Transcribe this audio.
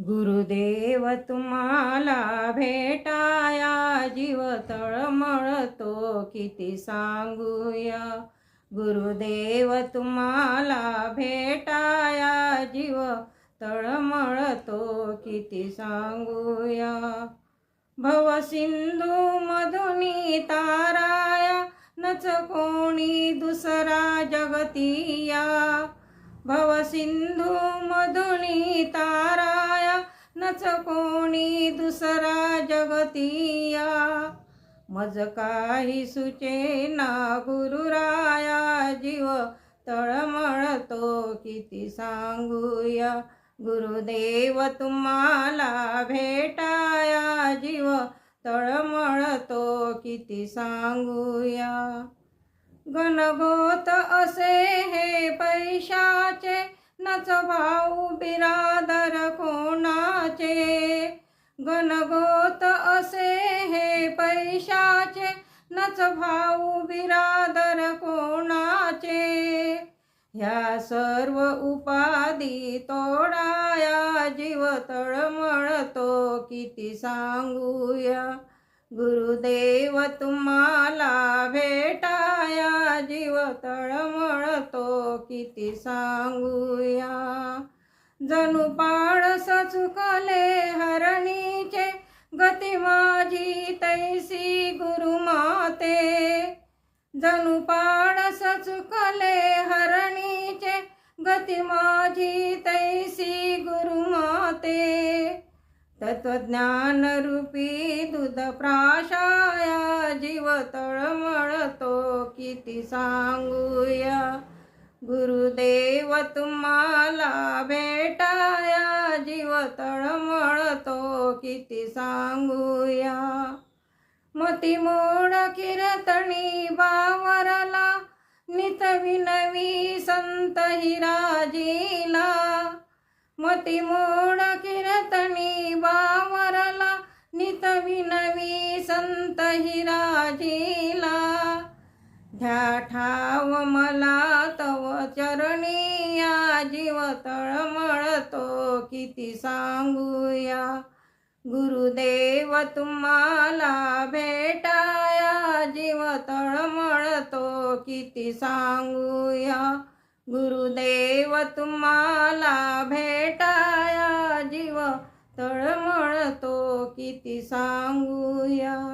गुरुदेव तुम्हाला भेटाया जीव तळमळतो किती सांगूया. गुरुदेव तुम्हाला भेटाया जीव तळमळतो किती सांगूया. भवसिंधू मधुनी ताराया नच कोणी दुसरा जगतिया. भवसिंधू मधुनी तारा नच कोणी दुसरा जगतिया? मज काही सुचेना गुरुराया? जीव तळमळतो किती सांगूया? गुरुदेव तुम्हाला भेटाया? जीव तळमळतो किती सांगूया? गणगोत असे हे पैशाचे नच भाऊ बिरा गणगोत असे हे पैशाचे नच भाऊ बिरादर कोणाचे? ह्या सर्व उपाधी तोडाया जीव तळमळतो किती सांगूया? गुरुदेव तुम्हाला भेटाया जीव तळमळतो किती सांगूया? जणू पाळस चुकले हरणी माझी तैसी गुरुमाते जणू पाडस चुकले हरणीचे गती माझी तैसी गुरुमाते तत्वज्ञान रूपी दूध प्राशाया जीव तळमळतो किती सांगूया. गुरुदेव तुम्हाला भेट किती सांगूया? मती मोड किरतणी बावरला नित विनवी संत हिराजीला. मती मोड किरतणी बावरला नित विनवी संत हिराजीला. ध्या ठाव मला तव चरणी या जीव तळमळतो किती सांगूया? गुरुदेव तुम्हाला भेटाया. जीव तळमळतो किती सांगूया. गुरुदेव तुम्हाला भेटाया. जीव तळमळतो किती सांगूया.